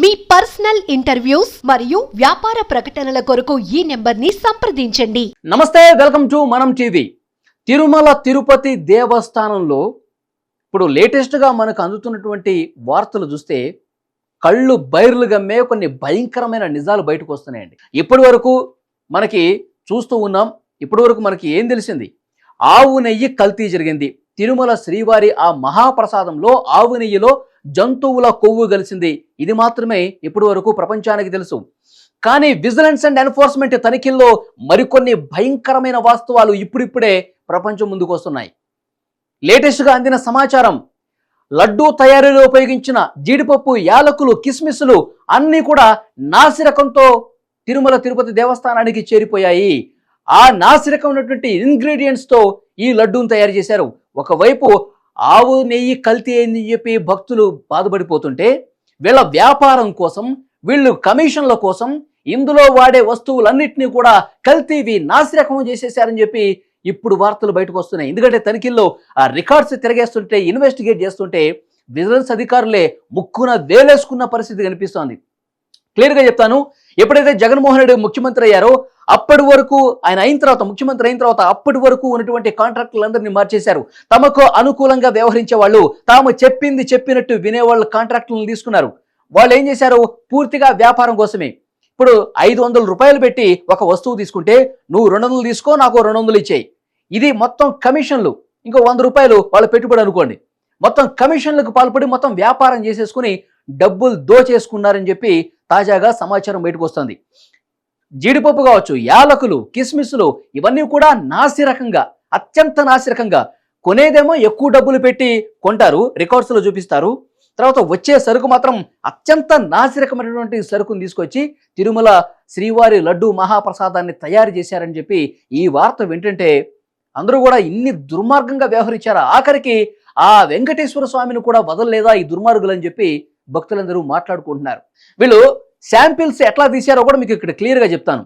మీ personal interviews మరియు వ్యాపార ప్రకటనల కొరకు ఈ నెంబర్ని సంప్రదించండి. నమస్తే welcome to Manam TV. Tirumala Tirupati దేవస్థానంలో ఇప్పుడు లేటెస్ట్గా మనకు అందుతున్నటువంటి వార్తలు చూస్తే కళ్ళు బైర్లు గమ్మే కొన్ని భయంకరమైన నిజాలు బయటకు వస్తున్నాయండి. ఇప్పటి వరకు మనకి చూస్తూ ఉన్నాం ఇప్పటి వరకు మనకి ఏం తెలిసింది? ఆవు నెయ్యి కల్తీ జరిగింది. తిరుమల శ్రీవారి ఆ మహాప్రసాదంలో ఆవు నెయ్యిలో జంతువుల కొవ్వు కలిసింది ఇది మాత్రమే ఇప్పటి వరకు ప్రపంచానికి తెలుసు. కానీ విజిలెన్స్ అండ్ ఎన్ఫోర్స్మెంట్ తనిఖీల్లో మరికొన్ని భయంకరమైన వాస్తవాలు ఇప్పుడిప్పుడే ప్రపంచం ముందుకు వస్తున్నాయి. లేటెస్ట్గా అందిన సమాచారం లడ్డూ తయారీలో ఉపయోగించిన జీడిపప్పు యాలకులు కిస్మిస్లు అన్నీ కూడా నాసిరకంతో తిరుమల తిరుపతి దేవస్థానానికి చేరిపోయాయి. ఆ నాసిరకం ఉన్నటువంటి ingredients ఈ లడ్డూను తయారు చేశారు. ఒకవైపు ఆవు నెయ్యి కల్తీ అయింది చెప్పి భక్తులు బాధపడిపోతుంటే వీళ్ళ వ్యాపారం కోసం వీళ్ళు కమిషన్ల కోసం ఇందులో వాడే వస్తువులన్నింటినీ కూడా కల్తీవి నాసిరకం చేసేసారని చెప్పి ఇప్పుడు వార్తలు బయటకు వస్తున్నాయి. ఎందుకంటే తనిఖీల్లో ఆ రికార్డ్స్ తిరగేస్తుంటే ఇన్వెస్టిగేట్ చేస్తుంటే విజిలెన్స్ అధికారులే ముక్కున వేలేసుకున్న పరిస్థితి కనిపిస్తోంది. క్లియర్గా చెప్తాను ఎప్పుడైతే జగన్మోహన్ రెడ్డి ముఖ్యమంత్రి అయ్యారో అప్పటి వరకు ఆయన అయిన తర్వాత ముఖ్యమంత్రి అయిన తర్వాత అప్పటి వరకు ఉన్నటువంటి కాంట్రాక్టులందరినీ మార్చేశారు. తమకు అనుకూలంగా వ్యవహరించే వాళ్ళు తాము చెప్పింది చెప్పినట్టు వినేవాళ్ళు కాంట్రాక్టులను తీసుకున్నారు. వాళ్ళు ఏం చేశారు? పూర్తిగా వ్యాపారం కోసమే. ఇప్పుడు ఐదు వందల రూపాయలు పెట్టి ఒక వస్తువు తీసుకుంటే నువ్వు రెండు వందలు తీసుకో నాకు రెండు వందలు ఇచ్చేయి. ఇది మొత్తం కమిషన్లు. ఇంకో వంద రూపాయలు వాళ్ళ పెట్టుబడి అనుకోండి. మొత్తం కమిషన్లకు పాల్పడి మొత్తం వ్యాపారం చేసేసుకుని డబ్బులు దోచేసుకున్నారని చెప్పి తాజాగా సమాచారం బయటకు వస్తుంది జీడిపప్పు కావచ్చు యాలకులు కిస్మిస్లు ఇవన్నీ కూడా నాసిరకంగా అత్యంత నాసిరకంగా కొనేదేమో ఎక్కువ డబ్బులు పెట్టి కొంటారు రికార్డ్స్లో చూపిస్తారు. తర్వాత వచ్చే సరుకు మాత్రం అత్యంత నాసిరకమైనటువంటి సరుకును తీసుకొచ్చి తిరుమల శ్రీవారి లడ్డు మహాప్రసాదాన్ని తయారు చేశారని చెప్పి ఈ వార్త వింటుంటే అందరూ కూడా ఇన్ని దుర్మార్గంగా వ్యవహరించారా? ఆఖరికి ఆ వెంకటేశ్వర స్వామిని కూడా వదలలేదా ఈ దుర్మార్గులు అని చెప్పి భక్తులందరూ మాట్లాడుకుంటున్నారు. వీళ్ళు శాంపిల్స్ ఎట్లా తీశారో కూడా మీకు ఇక్కడ క్లియర్గా చెప్తాను.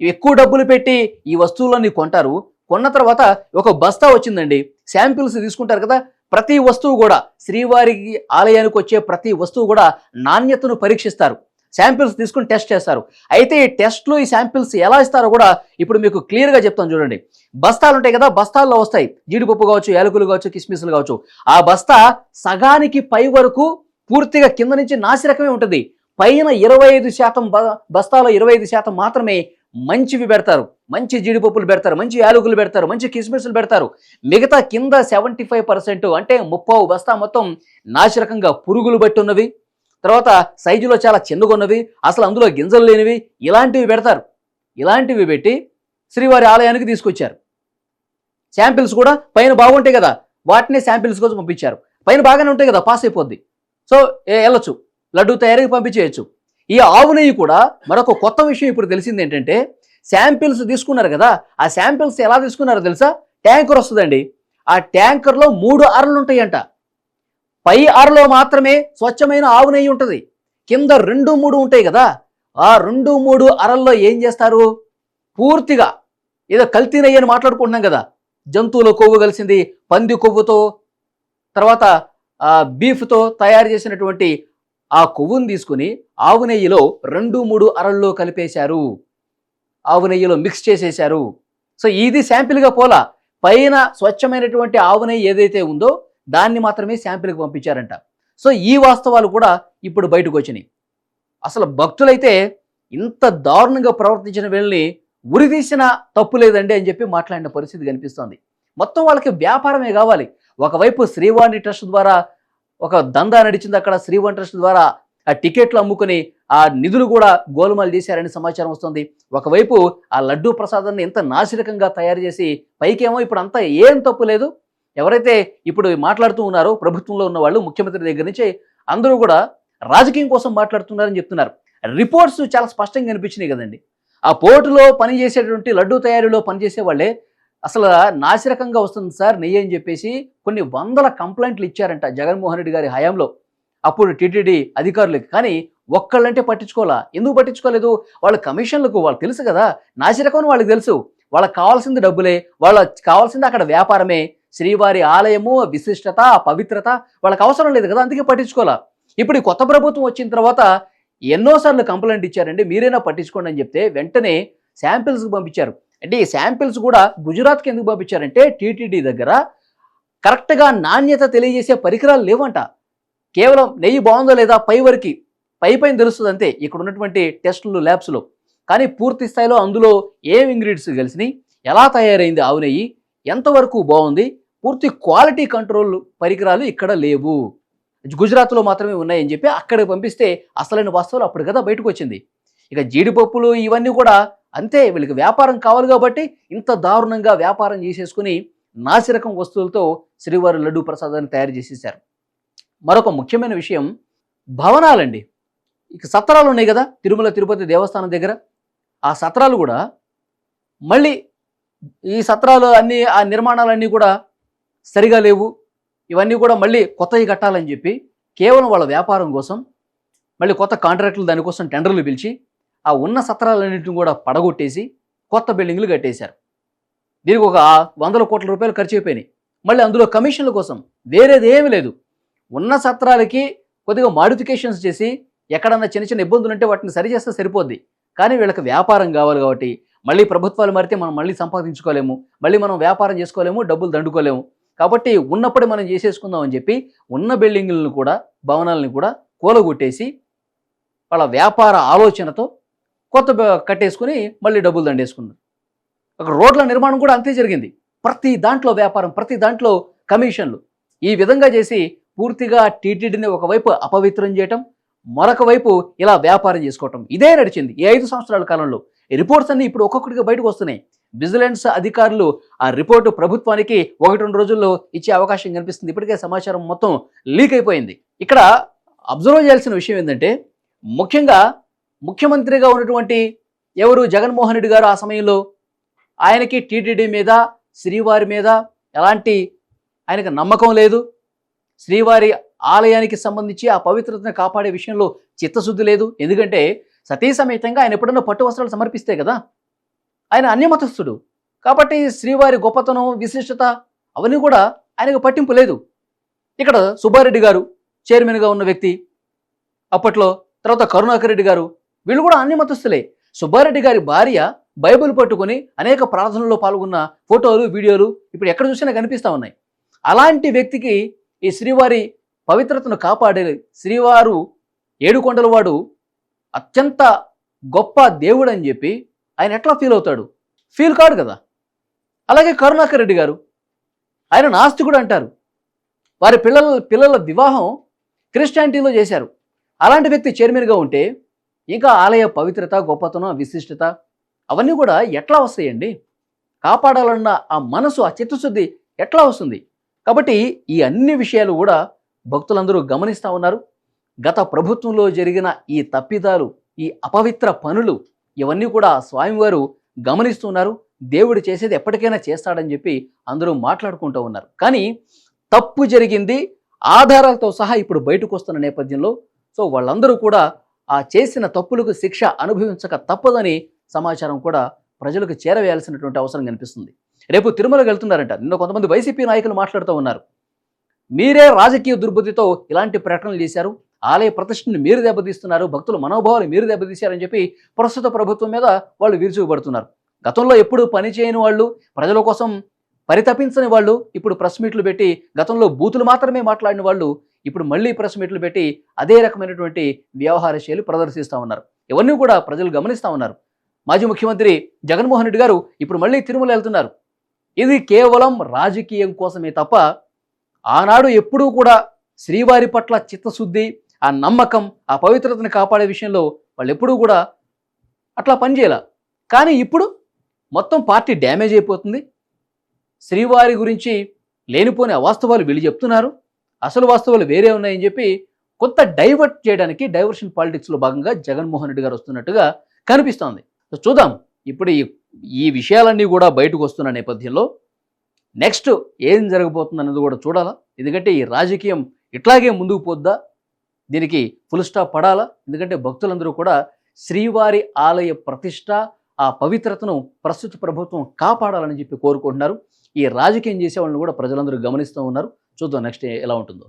ఎక్కువ డబ్బులు పెట్టి ఈ వస్తువులన్నీ కొంటారు. కొన్న తర్వాత ఒక బస్తా వచ్చిందండి. శాంపిల్స్ తీసుకుంటారు కదా ప్రతి వస్తువు కూడా శ్రీవారికి ఆలయానికి వచ్చే ప్రతి వస్తువు కూడా నాణ్యతను పరీక్షిస్తారు. శాంపిల్స్ తీసుకుని టెస్ట్ చేస్తారు. అయితే ఈ టెస్ట్లు ఈ శాంపిల్స్ ఎలా ఇస్తారో కూడా ఇప్పుడు మీకు క్లియర్గా చెప్తాను చూడండి. బస్తాలు ఉంటాయి కదా బస్తాల్లో వస్తాయి. జీడిపప్పు కావచ్చు యాలకులు కావచ్చు కిస్మిస్లు కావచ్చు. ఆ బస్తా సగానికి పై వరకు పూర్తిగా కింద నుంచి నాసిరకమే ఉంటుంది. పైన ఇరవై ఐదు శాతం బ- బస్తాలో ఇరవై ఐదు శాతం మాత్రమే మంచివి పెడతారు. మంచి జీడిపప్పులు పెడతారు. మంచి యాలకులు పెడతారు. మంచి కిస్మిస్లు పెడతారు. మిగతా కింద సెవెంటీ ఫైవ్ పర్సెంట్ అంటే ముప్పావు బస్తా మొత్తం నాసిరకంగా పురుగులు బట్టి ఉన్నవి తర్వాత సైజులో చాలా చిన్నగున్నవి. అసలు అందులో గింజలు లేనివి. ఇలాంటివి పెడతారు. ఇలాంటివి పెట్టి శ్రీవారి ఆలయానికి తీసుకొచ్చారు. శాంపిల్స్ కూడా పైన బాగుంటాయి కదా. వాటిని శాంపిల్స్ కోసం పంపించారు. పైన బాగానే ఉంటాయి కదా. పాస్ అయిపోద్ది. సో వెళ్ళొచ్చు. లడ్డు తయారీకి పంపించేయచ్చు. ఈ ఆవు నెయ్యి కూడా మరొక కొత్త విషయం ఇప్పుడు తెలిసింది ఏంటంటే శాంపిల్స్ తీసుకున్నారు కదా ఆ శాంపిల్స్ ఎలా తీసుకున్నారో తెలుసా? ట్యాంకర్ వస్తుందండి. ఆ ట్యాంకర్లో మూడు అరలు ఉంటాయంట. పై అరలో మాత్రమే స్వచ్ఛమైన ఆవు నెయ్యి ఉంటుంది. కింద రెండు మూడు ఉంటాయి కదా ఆ రెండు మూడు అరల్లో ఏం చేస్తారు? పూర్తిగా ఏదో కల్తీ నెయ్యి అని మాట్లాడుకుంటున్నాం కదా జంతువుల కొవ్వు కలిసింది పంది కొవ్వుతో తర్వాత బీఫ్తో తయారు చేసినటువంటి ఆ కొవ్వును తీసుకుని ఆవు నెయ్యిలో రెండు మూడు అరల్లో కలిపేశారు. ఆవు నెయ్యిలో మిక్స్ చేసేశారు. సో ఇది శాంపిల్గా పోలా. పైన స్వచ్ఛమైనటువంటి ఆవు నెయ్యి ఏదైతే ఉందో దాన్ని మాత్రమే శాంపిల్కి పంపించారంట. సో ఈ వాస్తవాలు కూడా ఇప్పుడు బయటకు వచ్చినాయి. అసలు భక్తులైతే ఇంత దారుణంగా ప్రవర్తించిన వీళ్ళని ఉరిదీసిన తప్పు లేదండి అని చెప్పి మాట్లాడిన పరిస్థితి కనిపిస్తోంది. మొత్తం వాళ్ళకి వ్యాపారమే కావాలి. ఒకవైపు శ్రీవాణి ట్రస్ట్ ద్వారా ఒక దందా నడిచింది అక్కడ శ్రీవాణి ట్రస్ట్ ద్వారా ఆ టికెట్లు అమ్ముకుని ఆ నిధులు కూడా గోలుమాలు చేశారని సమాచారం వస్తుంది. ఒకవైపు ఆ లడ్డూ ప్రసాదాన్ని ఎంత నాసిరకంగా తయారు చేసి పైకేమో ఇప్పుడు అంతా ఏం తప్పు లేదు. ఎవరైతే ఇప్పుడు మాట్లాడుతూ ఉన్నారో ప్రభుత్వంలో ఉన్న వాళ్ళు ముఖ్యమంత్రి దగ్గర నుంచి అందరూ కూడా రాజకీయం కోసం మాట్లాడుతున్నారని చెప్తున్నారు. రిపోర్ట్స్ చాలా స్పష్టంగా కనిపించినాయి కదండి. ఆ పోర్టులో పనిచేసేటువంటి లడ్డూ తయారీలో పనిచేసే వాళ్ళే అసలు నాసిరకంగా వస్తుంది సార్ నెయ్యి అని చెప్పేసి కొన్ని వందల కంప్లైంట్లు ఇచ్చారంట జగన్మోహన్ రెడ్డి గారి హయాంలో. అప్పుడు టీటీడీ అధికారులకి. కానీ ఒక్కళ్ళంటే పట్టించుకోవాలా? ఎందుకు పట్టించుకోలేదు? వాళ్ళ కమిషన్లకు వాళ్ళు తెలుసు కదా? నాసిరకం వాళ్ళకి తెలుసు. వాళ్ళకి కావాల్సింది డబ్బులే. వాళ్ళకి కావాల్సింది అక్కడ వ్యాపారమే. శ్రీవారి ఆలయము విశిష్టత పవిత్రత వాళ్ళకి అవసరం లేదు కదా? అందుకే పట్టించుకోవాలా? ఇప్పుడు ఈ కొత్త ప్రభుత్వం వచ్చిన తర్వాత ఎన్నోసార్లు కంప్లైంట్ ఇచ్చారండి. మీరైనా పట్టించుకోండి అని చెప్తే వెంటనే శాంపిల్స్కి పంపించారు. అంటే ఈ శాంపిల్స్ కూడా గుజరాత్కి ఎందుకు పంపించారంటే టీటీడీ దగ్గర కరెక్ట్గా నాణ్యత తెలియజేసే పరికరాలు లేవంట. కేవలం నెయ్యి బాగుందో లేదా పై వరకు పై పైన తెలుస్తుంది అంతే. ఇక్కడ ఉన్నటువంటి టెస్టులు ల్యాబ్స్లో. కానీ పూర్తి స్థాయిలో అందులో ఏం ఇంగ్రీడియంట్స్ కలిసినాయి ఎలా తయారైంది ఆవు నెయ్యి ఎంతవరకు బాగుంది పూర్తి క్వాలిటీ కంట్రోల్ పరికరాలు ఇక్కడ లేవు. గుజరాత్లో మాత్రమే ఉన్నాయని చెప్పి అక్కడికి పంపిస్తే అసలైన వస్తువులు అప్పుడు కదా బయటకు వచ్చింది. ఇక జీడిపప్పులు ఇవన్నీ కూడా అంతే వీళ్ళకి వ్యాపారం కావాలి కాబట్టి ఇంత దారుణంగా వ్యాపారం చేసేసుకుని నాసిరకం వస్తువులతో శ్రీవారి లడ్డు ప్రసాదాన్ని తయారు చేసేసారు మరొక ముఖ్యమైన విషయం భవనాలండి. ఇక సత్రాలు ఉన్నాయి కదా తిరుమల తిరుపతి దేవస్థానం దగ్గర. ఆ సత్రాలు కూడా మళ్ళీ ఈ సత్రాలు అన్నీ ఆ నిర్మాణాలన్నీ కూడా సరిగా లేవు. ఇవన్నీ కూడా మళ్ళీ కొత్తవి కట్టాలని చెప్పి కేవలం వాళ్ళ వ్యాపారం కోసం మళ్ళీ కొత్త కాంట్రాక్టులు దానికోసం టెండర్లు పిలిచి ఆ ఉన్న సత్రాలన్నింటిని కూడా పడగొట్టేసి కొత్త బిల్డింగ్లు కట్టేశారు. దీనికి ఒక వందల కోట్ల రూపాయలు ఖర్చు అయిపోయినాయి. మళ్ళీ అందులో కమిషన్ల కోసం వేరేది ఏమి లేదు. ఉన్న సత్రాలకి కొద్దిగా మాడిఫికేషన్స్ చేసి ఎక్కడన్నా చిన్న చిన్న ఇబ్బందులు ఉంటే వాటిని సరిచేస్తే సరిపోద్ది. కానీ వీళ్ళకి వ్యాపారం కావాలి కాబట్టి మళ్ళీ ప్రభుత్వాలు మారితే మనం మళ్ళీ సంపాదించుకోలేము. మళ్ళీ మనం వ్యాపారం చేసుకోలేము డబ్బులు దండుకోలేము. కాబట్టి ఉన్నప్పుడే మనం చేసేసుకుందాం అని చెప్పి ఉన్న బిల్డింగులను కూడా భవనాలను కూడా కూలగొట్టేసి వాళ్ళ వ్యాపార ఆలోచనతో కొత్త కట్టేసుకుని మళ్ళీ డబ్బులు దండేసుకున్నారు. అక్కడ రోడ్ల నిర్మాణం కూడా అంతే జరిగింది. ప్రతి దాంట్లో వ్యాపారం ప్రతి దాంట్లో కమిషన్లు ఈ విధంగా చేసి పూర్తిగా టీటీడీని ఒకవైపు అపవిత్రం చేయటం మరొక వైపు ఇలా వ్యాపారం చేసుకోవటం. ఇదే నడిచింది ఈ ఐదు సంవత్సరాల కాలంలో. రిపోర్ట్స్ అన్ని ఇప్పుడు ఒక్కొక్కటిగా బయటకు వస్తున్నాయి. విజిలెన్స్ అధికారులు ఆ రిపోర్టు ప్రభుత్వానికి ఒకటి రెండు రోజుల్లో ఇచ్చే అవకాశం కనిపిస్తుంది. ఇప్పటికే సమాచారం మొత్తం లీక్ అయిపోయింది. ఇక్కడ అబ్జర్వ్ చేయాల్సిన విషయం ఏంటంటే ముఖ్యంగా ముఖ్యమంత్రిగా ఉన్నటువంటి ఎవరు? జగన్మోహన్ రెడ్డి గారు ఆ సమయంలో ఆయనకి టీటీడీ మీద శ్రీవారి మీద ఎలాంటి ఆయనకు నమ్మకం లేదు. శ్రీవారి ఆలయానికి సంబంధించి ఆ పవిత్రతను కాపాడే విషయంలో చిత్తశుద్ధి లేదు. ఎందుకంటే సతీ సమేతంగా ఆయన ఎప్పుడన్నా పట్టు వస్త్రాలు సమర్పిస్తే కదా? ఆయన అన్యమతస్థుడు. కాబట్టి శ్రీవారి గొప్పతనం విశిష్టత అవన్నీ కూడా ఆయనకు పట్టింపు లేదు. ఇక్కడ సుబ్బారెడ్డి గారు చైర్మన్గా ఉన్న వ్యక్తి. అప్పట్లో తర్వాత కరుణాకర్ రెడ్డి గారు వీళ్ళు కూడా అన్ని మతస్థులే. సుబ్బారెడ్డి గారి భార్య బైబిల్ పట్టుకొని అనేక ప్రార్థనల్లో పాల్గొన్న ఫోటోలు వీడియోలు ఇప్పుడు ఎక్కడ చూసినా కనిపిస్తూ ఉన్నాయి. అలాంటి వ్యక్తికి ఈ శ్రీవారి పవిత్రతను కాపాడే శ్రీవారు ఏడుకొండల వాడు అత్యంత గొప్ప దేవుడు అని చెప్పి ఆయన ఎట్లా ఫీల్ అవుతాడు? ఫీల్ కాడు కదా. అలాగే కరుణాకర్ రెడ్డి గారు ఆయన నాస్తికుడు అంటారు. వారి పిల్లల పిల్లల వివాహం క్రిస్టియానిటీలో చేశారు. అలాంటి వ్యక్తి చైర్మన్గా ఉంటే ఇంకా ఆలయ పవిత్రత గొప్పతనం విశిష్టత అవన్నీ కూడా ఎట్లా వస్తాయండి? కాపాడాలన్న ఆ మనసు ఆ చిత్తశుద్ధి ఎట్లా వస్తుంది? కాబట్టి ఈ అన్ని విషయాలు కూడా భక్తులందరూ గమనిస్తూ ఉన్నారు. గత ప్రభుత్వంలో జరిగిన ఈ తప్పిదాలు ఈ అపవిత్ర పనులు ఇవన్నీ కూడా స్వామివారు గమనిస్తున్నారు దేవుడు చేసేది ఎప్పటికైనా చేస్తాడని చెప్పి అందరూ మాట్లాడుకుంటూ ఉన్నారు. కానీ తప్పు జరిగింది ఆధారాలతో సహా ఇప్పుడు బయటకు వస్తున్న నేపథ్యంలో సో వాళ్ళందరూ కూడా ఆ చేసిన తప్పులకు శిక్ష అనుభవించక తప్పదని సమాచారం కూడా ప్రజలకు చేరవేయాల్సినటువంటి అవసరం కనిపిస్తుంది. రేపు తిరుమల వెళ్తున్నారంట. నిన్న కొంతమంది వైసీపీ నాయకులు మాట్లాడుతూ ఉన్నారు. మీరే రాజకీయ దుర్బుద్ధితో ఇలాంటి ప్రకటనలు చేశారు. ఆలయ ప్రతిష్టని మీరు దెబ్బతీస్తున్నారు. భక్తుల మనోభావాలు మీరు దెబ్బతీశారని చెప్పి ప్రస్తుత ప్రభుత్వం మీద వాళ్ళు విరుచుకుపడుతున్నారు. గతంలో ఎప్పుడు పని చేయని వాళ్ళు ప్రజల కోసం పరితపించని వాళ్ళు ఇప్పుడు ప్రెస్ మీట్లు పెట్టి గతంలో బూతులు మాత్రమే మాట్లాడిన వాళ్ళు ఇప్పుడు మళ్ళీ ప్రెస్ మీట్లు పెట్టి అదే రకమైనటువంటి వ్యవహార శైలి ప్రదర్శిస్తూ ఉన్నారు. ఇవన్నీ కూడా ప్రజలు గమనిస్తూ ఉన్నారు. మాజీ ముఖ్యమంత్రి జగన్మోహన్ రెడ్డి గారు ఇప్పుడు మళ్ళీ తిరుమల వెళ్తున్నారు. ఇది కేవలం రాజకీయం కోసమే తప్ప ఆనాడు ఎప్పుడూ కూడా శ్రీవారి పట్ల చిత్తశుద్ధి ఆ నమ్మకం ఆ పవిత్రతను కాపాడే విషయంలో వాళ్ళు ఎప్పుడూ కూడా అట్లా పనిచేయాల కానీ ఇప్పుడు మొత్తం పార్టీ డ్యామేజ్ అయిపోతుంది. శ్రీవారి గురించి లేనిపోని అవాస్తవాలు వీళ్ళు చెప్తున్నారు. అసలు వాస్తవాలు వేరే ఉన్నాయని చెప్పి కొంత డైవర్ట్ చేయడానికి డైవర్షన్ పాలిటిక్స్లో భాగంగా జగన్మోహన్ రెడ్డి గారు వస్తున్నట్టుగా కనిపిస్తోంది. చూద్దాం. ఇప్పుడు ఈ విషయాలన్నీ కూడా బయటకు వస్తున్న నేపథ్యంలో నెక్స్ట్ ఏం జరగబోతుంది అనేది కూడా చూడాలా? ఎందుకంటే ఈ రాజకీయం ఇట్లాగే ముందుకు పోద్దా? దీనికి ఫుల్ స్టాప్ పడాలా? ఎందుకంటే భక్తులందరూ కూడా శ్రీవారి ఆలయ ప్రతిష్ట ఆ పవిత్రతను ప్రస్తుత ప్రభుత్వం కాపాడాలని చెప్పి కోరుకుంటున్నారు. ఈ రాజకీయం చేసే వాళ్ళని కూడా ప్రజలందరూ గమనిస్తూ ఉన్నారు. చూద్దాం నెక్స్ట్ ఎలా ఉంటుందో.